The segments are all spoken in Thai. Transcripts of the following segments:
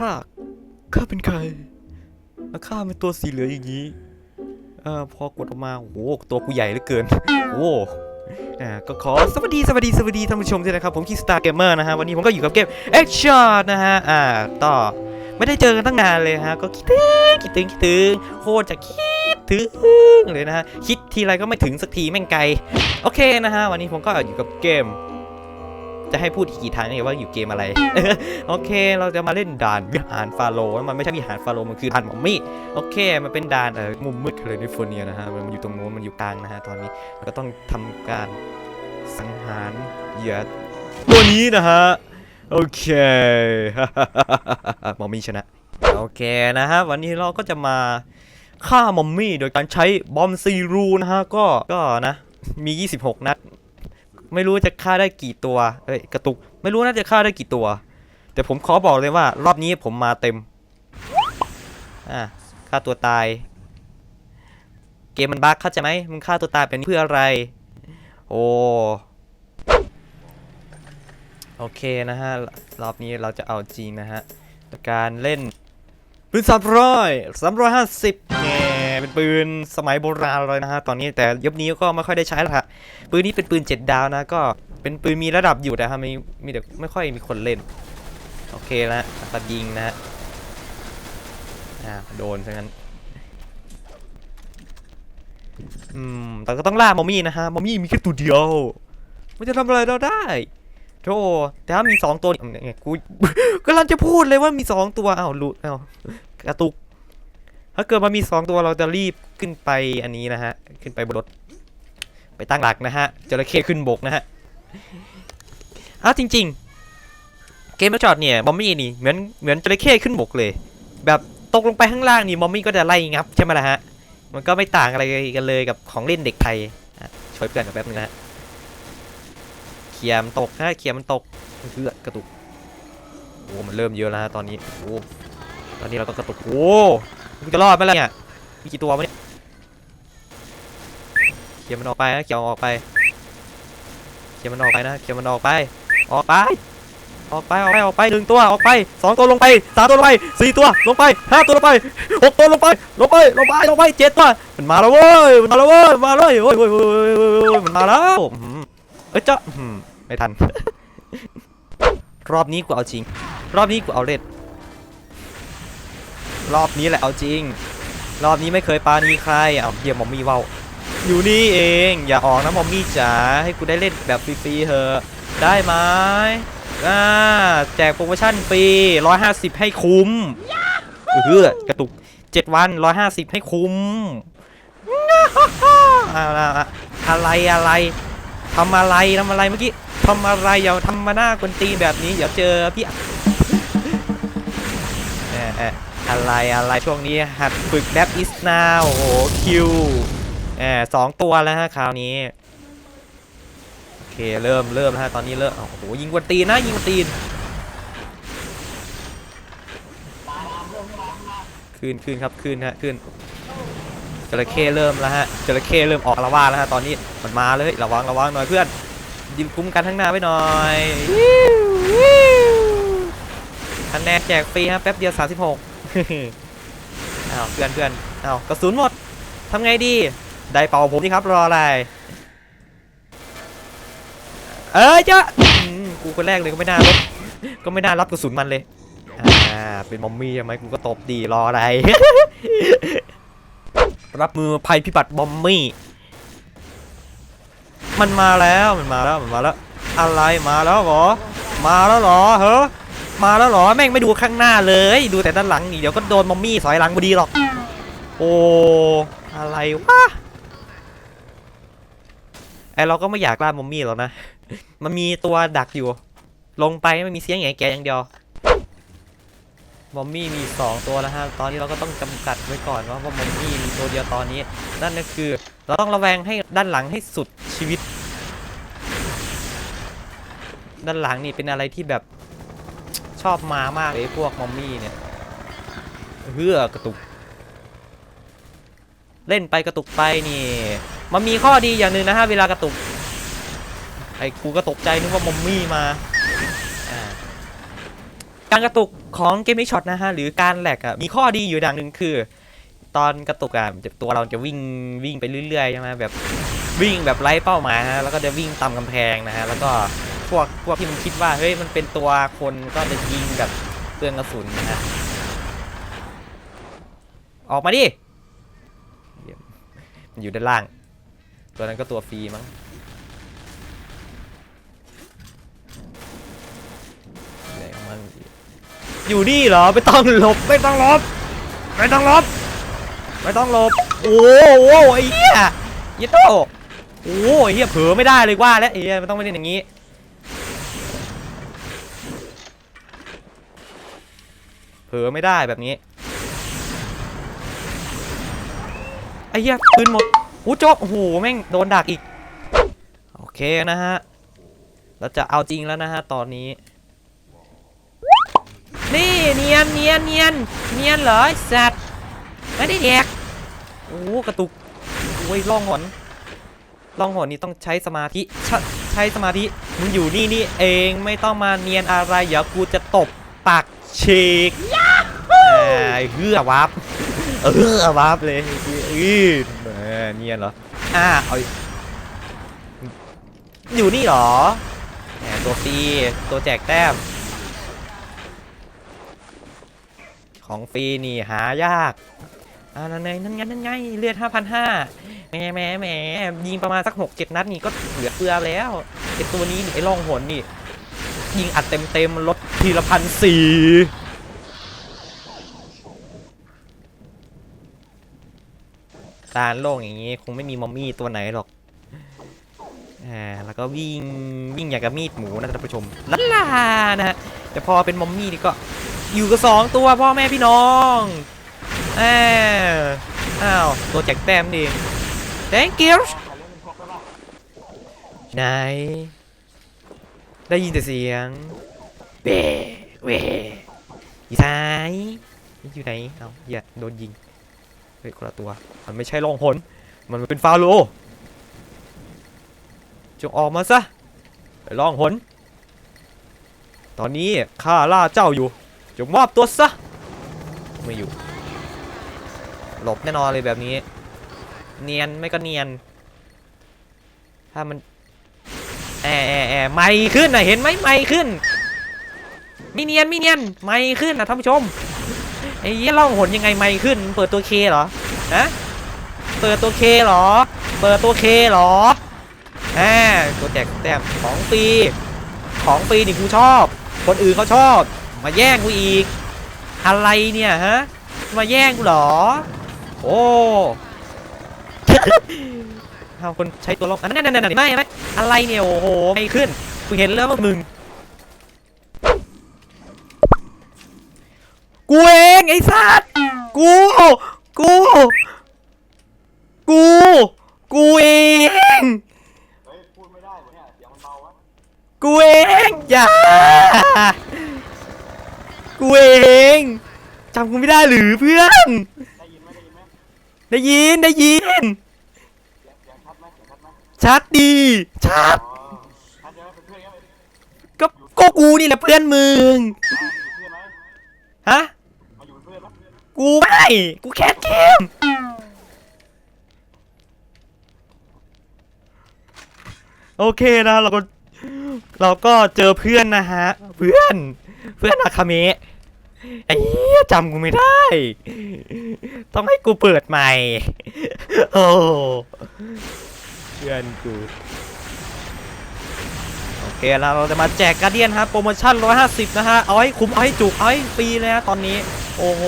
ข้า ข้าเป็นใคร แล้วข้าเป็นตัวสีเหลืองอย่างนี้เออพอกดออกมาโอ้โหตัวกูใหญ่เหลือเกิน โอ้อ่าก็ขอสวัสดีสวัสดีสวัสดีท่านผู้ชมด้วยนะครับ ผมคิสตาร์เกมเมอร์นะฮะ วันนี้ผมก็อยู่กับเกม X Shot นะฮะ อ่า ต่อ ไม่ได้เจอกันตั้งนานเลยฮะ ก็คิดถึงคิดถึงคิดถึงโคตรจะคิดถึงเลยนะฮะ คิดทีไรก็ไม่ถึงสักทีแม่งไกล โอเคนะฮะ วันนี้ผมก็อยู่กับเกม จะให้พูดอีกกี่ทางเนี่ยว่าอยู่เกมอะไร โอเค เราจะมาเล่นด่านวิหารฟาโรห์มันไม่ใช่วิหารฟาโรห์มันคือด่านหมอมมี่โอเค มันเป็นด่านเออมุมมืดแคลิฟอร์เนียนะฮะมันอยู่ตรงโน้นมันอยู่กลางนะฮะตอนนี้เราก็ต้องทำการสังหารเหยื่อตัวนี้นะฮะโอเคหมอมมี่ชนะโอเคนะฮะวันนี้เราก็จะมาฆ่ามอมมี่โดยการใช้บอมซีรูนะฮะก็ก็นะมี 26 นัด ไม่รู้จะฆ่าได้กี่ตัว เอ้ยกระตุก ไม่รู้น่าจะฆ่าได้กี่ตัว แต่ผมขอบอกเลยว่า รอบนี้ผมมาเต็ม อะฆ่าตัวตาย เกมมันบั๊กเข้าใจไหมมึงฆ่าตัวตายเป็นเพื่ออะไร โอ้โอเคนะฮะ รอบนี้เราจะเอาจริงนะฮะการเล่นปืนสามร้อยสามร้อยห้าสิบแง่ เป็นปืนสมัยโบราณเลยนะฮะตอนนี้แต่ยุคนี้ก็ไม่ค่อยได้ใช้แล้วค่ะปืนนี้เป็นปืนเจ็ดดาวนะก็เป็นปืนมีระดับอยู่แต่ทำไมมีแต่ไม่ค่อยมีคนเล่น โอเคแล้วตัดยิงนะฮะอ่าโดนซะงั้นอืมแต่ก็ต้องล่ามอมี่นะฮะมอมี่มีแค่ตัวเดียวมันจะทำอะไรเราได้โธ่แต่ถ้ามีสองตัวเนี่ยกูกำลังจะพูดเลยว่ามีสองตัวอ้าวหลุดอ้าวกระตุก ถ้าเกิดมันมีสองตัวเราจะรีบขึ้นไปอันนี้นะฮะ ขึ้นไปบนรถ ไปตั้งหลักนะฮะจระเข้ขึ้นบกนะฮะอ้าวจริง ๆ เกมจอดเนี่ยบอมมี่นี่เหมือนเหมือนจระเข้ขึ้นบกเลย แบบตกลงไปข้างล่างนี่บอมมี่ก็จะไล่งับใช่ไหมล่ะฮะ มันก็ไม่ต่างอะไรกันเลยกับของเล่นเด็กไทยช่วยเพื่อนกันแป๊บนึงนะฮะเขียมตกนะเขียมมันตกเพื่อกระตุกโอ้มันเริ่มเยอะแล้วฮะตอนนี้โอ้ ตอนนี้เราก็กระตุกโอ้มึงจะรอดไหมล่ะเนี่ย มีกี่ตัววะเนี่ยเขี่ยมันออกไปนะเขี่ยมออกไปเขี่ยมันออกไปนะเขี่ยมันออกไป ออกไป ออกไป ออกไป ออกไปหนึ่งตัว ออกไปสองตัวลงไปสามตัวลงไปสี่ตัวลงไปห้าตัวลงไปหกตัวลงไป ลงไป ลงไป ลงไปเจ็ดตัว มันมาแล้วเว้ย มันมาแล้วเว้ย มาเลยโอ้ยโอ้ยโอ้ยโอ้ยโอ้ยโอ้ยมันมาแล้วอืมเอ้ยเจ้าไม่ทัน รอบนี้กูเอาจริง รอบนี้กูเอาเล่น รอบนี้แหละเอาจริง รอบนี้ไม่เคยปาณีใครเอาเยี่ยมมอมมี่เว้าอยู่นี่เอง อย่าออกนะมอมมี่จ๋าให้กูได้เล่นแบบฟรีๆเถอะได้ไหมอ่าแจกโปรโมชั่นฟรี150 ให้คุ้มเออกระตุก 7 วัน 150 ให้คุ้มอะไรอะไรทำอะไรทำอะไรเมื่อกี้ทำอะไรอย่าทำมาหน้ากวนตีแบบนี้อย่าเจอพี่เอ่อเอะไรอะไรช่วงนี้หัดฝึกแดบอิสนาโอ้โหคิวแอบสองตัวแล้วฮะคราวนี้ โอเคเริ่มเริ่มฮะตอนนี้เริ่มโอ้โหยิงกวนตีนนะยิงกวนตีนคืนคืนครับคืนฮะคืนจระเข้เริ่มแล้วฮะจระเข้เริ่มออกละว่าแล้วฮะตอนนี้มันมาเลยระวังระวังหน่อยเพื่อนยิงคุ้มกันทั้งหน้าไว้หน่อยคะแนนแจกฟรีฮะแป๊บเดียว36 อ้าวเพื่อนเพื่อนอ้าวกระสุนหมดทำไงดี ได้เป่าผมนี่ครับรออะไร เอ้ยจ้ะอืมกูคนแรกเลยก็ไม่น่ารับก็ไม่น่ารับกระสุนมันเลย อ่า เป็นมอมมี่ใช่ไหมกูก็ตบดีรออะไร รับมือภัยพิบัติบอมมี่ มันมาแล้วมันมาแล้วมันมาแล้ว อะไรมาแล้วหรอ มาแล้วหรอเฮ้อ มาแล้วเหรอแม่งไม่ดูข้างหน้าเลย ดูแต่ด้านหลังนี่เดี๋ยวก็โดนมอมมี่สอยหลังพอดีหรอก โอ้อะไรวะไอเราก็ไม่อยากล่ามอมมี่หรอกนะ มันมีตัวดักอยู่ ลงไปไม่มีเสียงแง่แกอย่างเดียวมอมมี่มี 2 ตัวแล้วฮะ ตอนนี้เราก็ต้องจำกัดไว้ก่อนว่าว่ามอมมี่มีตัวเดียวตอนนี้ นั่นก็คือ เราต้องระแวงให้ด้านหลังให้สุดชีวิต ด้านหลังนี่เป็นอะไรที่แบบ ชอบมามากเลยพวกมอมมี่เนี่ยเฮือกระตุก เล่นไปกระตุกไปนี่มันมีข้อดีอย่างหนึ่งนะฮะเวลากระตุก ไอ้กูก็ตกใจนึกว่ามอมมี่มาการกระตุกของเกมนี้ช็อตนะฮะหรือการแหลกอะมีข้อดีอยู่อย่างหนึ่งคือ ตอนกระตุกอะตัวเราจะวิ่งวิ่งไปเรื่อยๆใช่ไหมแบบวิ่งแบบไร้เป้าหมายฮะแล้วก็จะวิ่งตามกำแพงนะฮะแล้วก็ พวกพวกที่มันคิดว่าเฮ้ยมันเป็นตัวคนก็จะยิงแบบเปลืองกระสุนนะฮะออกมาดิมันอยู่ด้านล่าง ตัวนั้นก็ตัวฟรีมั้งอยู่นี่เหรอไม่ต้องหลบไม่ต้องหลบไม่ต้องหลบไม่ต้องหลบโอ้โหไอ้เหี้ยยี่โตโอ้ไอ้เหี้ยเผลอไม่ได้เลยว่าแล้วไอ้เหี้ยมันต้องไม่เล่นอย่างนี้ เผลอไม่ได้แบบนี้ไอ้เหี้ยปืนหมดโอ้โจ๊กโอ้โหแม่งโดนดักอีก โอเคนะฮะเราจะเอาจริงแล้วนะฮะตอนนี้ นี่เนียนเนียนเนียนเนียนเหรอสัตว์ไม่ได้แดกโอ้กระตุกโอ้ยล่องหนล่องหนนี่ต้องใช้สมาธิใชใช้สมาธิมึงอยู่นี่นี่เองไม่ต้องมาเนียนอะไรเดี๋ยวกูจะตบปากฉีก เฮือวับเออวับเลยอือเออเนียนเหรออ่าเอาอีกอยู่นี่เหรอแหมตัวฟรีตัวแจกแต้ม ของฟรีนี่หายากอ่านั่นไงนั่นไงนั่นไงเลือด5,500แหมแหมแหมยิงประมาณสัก6 7นัดนี่ก็เหลือเฟือแล้วไอตัวนี้นี่ไอล่องหนนี่ ยิงอัดเต็มเต็มๆลดทีละพันสี่ การโล่งอย่างนี้ คงไม่มีมอมมี่ตัวไหนหรอกอ่าแล้วก็วิ่งวิ่งอย่างกับมีดหมูนะท่านผู้ชมลัลลานะฮะแต่พอเป็นมอมมี่นี่ก็อยู่กับสองตัวพ่อแม่พี่น้องแอบอ้าวตัวแจกแต้มดิ thank you ไหนได้ยินแต่เสียงเบเวอีสายอยู่ไหน เอาอย่าโดนยิง เฮ้ยคนละตัว มันไม่ใช่ล่องหนมันเป็นฟาโลจงออกมาซะไปล่องหนตอนนี้ข้าล่าเจ้าอยู่ จงมอบตัวซะ ไม่อยู่ หลบแน่นอนเลยแบบนี้ เนียนไม่ก็เนียน ถ้ามัน แอแอแอไม่ขึ้นนะเห็นไหมไม่ขึ้น ไมีเนียนไมีเนียนไม่ขึ้นนะท่านผู้ชม ไอ้เหี้ยล่องหนยังไงไม่ขึ้น เปิดตัวเคเหรอฮะเปิดตัวเคเหรอ เปิดตัวเคเหรอแหมตัวแจกแต้มของฟรีของฟรีนี่กูชอบ คนอื่นเขาชอบ มาแย่งกูอีก อะไรเนี่ยฮะ มาแย่งกูเหรอ โอ้เอาคนใช้ตัวลบอันนั้นนั่นนั่นไม่ไม่อะไรเนี่ยโอ้โหไม่ขึ้นกูเห็นแล้วว่ามึง กูเองไอ้สัตว์กู กู กู กูเองกูเองอย่า กูเองจำกูไม่ได้หรือเพื่อน ได้ยินได้ยินชัดดี ชัดก็ก็กูนี่แหละเพื่อนมึงฮะ กูไม่ กูแคสเกมโอเคนะเราก็เราก็เจอเพื่อนนะฮะ เพื่อน เพื่อนอาคาเมะไอ้จำกูไม่ได้ ต้องให้กูเปิดใหม่ โอ้เพื่อนกู โอเคแล้วเราจะมาแจกการเดียนครับโปรโมชั่น 150 นะฮะ เอาให้คุ้มเอาให้จุกเอาให้ฟรีเลยนะตอนนี้ โอ้โห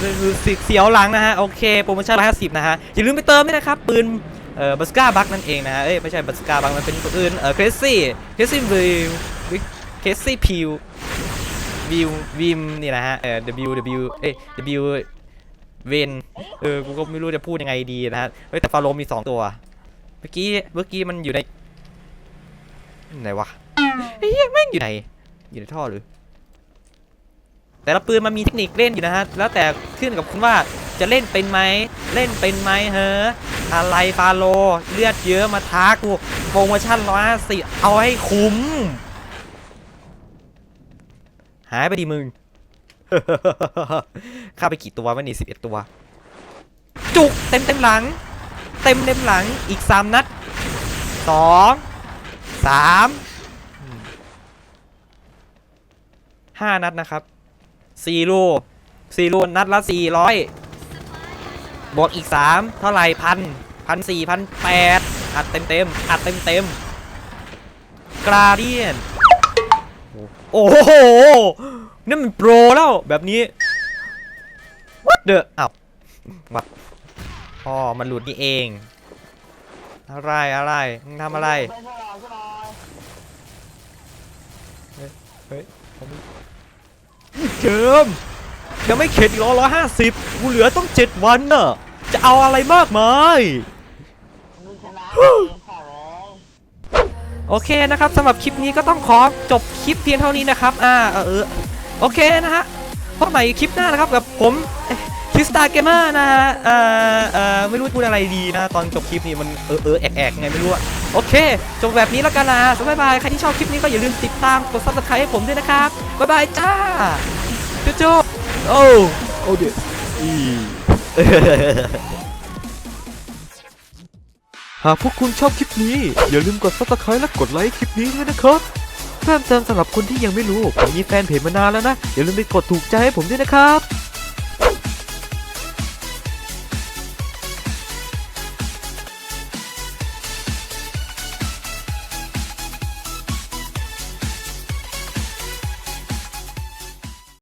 คือเสียวหลังนะฮะ โอเค โปรโมชั่น150นะฮะ อย่าลืมไปเติมด้วยนะครับ ปืนเอ่อบัสก้าบักนั่นเองนะฮะ เอ้ย ไม่ใช่บัสก้าบักมันเป็นปืนเอ่อเคสซี่เคสซี่วิวเคสซี่พิววิววิมนี่นะฮะ เอ่อ W W เอ้ย W เวนเออ กูก็ไม่รู้จะพูดยังไงดีนะฮะ เฮ้ย แต่ฟาโรมี2ตัว เมื่อกี้ เมื่อกี้มันอยู่ในไหนวะเหี้ยแม่งอยู่ไหน อยู่ในท่อหรือ แต่ละปืนมันมีเทคนิคเล่นอยู่นะฮะ แล้วแต่ขึ้นกับคุณว่าจะเล่นเป็นไหม เล่นเป็นไหมเฮ้ออะไรฟาโลเลือดเยอะมาท้ากูโปรโมชั่นร้อยห้าสิเอาให้คุ้ม หายไปดิมึงฆ่าไปกี่ตัววะนี่สิบเอ็ดตัว จุกเต็มเต็มหลัง เต็มเต็มหลังอีกสามนัดสองสามห้านัดนะครับ สี่ลูกสี่ลูนัดละสี่ร้อยบวกอีกสามเท่าไหร่พันพันสี่พันแปดอัดเต็มเต็มอัดเต็มเต็มกราเดียน โอ้โหนี่มันโปรแล้วแบบนี้ what the อ้าววับอ๋อมันหลุดนี่เอง อะไรอะไรมึงทำอะไร เจิมยังไม่เข็ดอีกร้อยห้าสิบกูเหลือต้องเจ็ดวันน่ะจะเอาอะไรมากมายโอเคนะครับสำหรับคลิปนี้ก็ต้องขอจบคลิปเพียงเท่านี้นะครับ อ่าเออเออโอเคนะฮะพบใหม่คลิปหน้านะครับกับผมคริสตาเกมเมอร์นะฮะเอ่อเอ่อไม่รู้พูดอะไรดีนะ ตอนจบคลิปนี้มันเออเออแอกแอกไงไม่รู้อะโอเค จบแบบนี้แล้วกันนะสบายบายใครที่ชอบคลิปนี้ก็อย่าลืมติดตามกด subscribe ให้ผมด้วยนะครับ บ๊ายบายจ้า จุ๊จุ๊โอ้โอ้เดี๋ยวอีหากพวกคุณชอบคลิปนี้ อย่าลืมกด subscribe และกดไลค์คลิปนี้ด้วยนะครับเพิ่มเติมสำหรับคนที่ยังไม่รู้ ผมมีแฟนเพจมานานแล้วนะ อย่าลืมไปกดถูกใจให้ผมด้วยนะครับ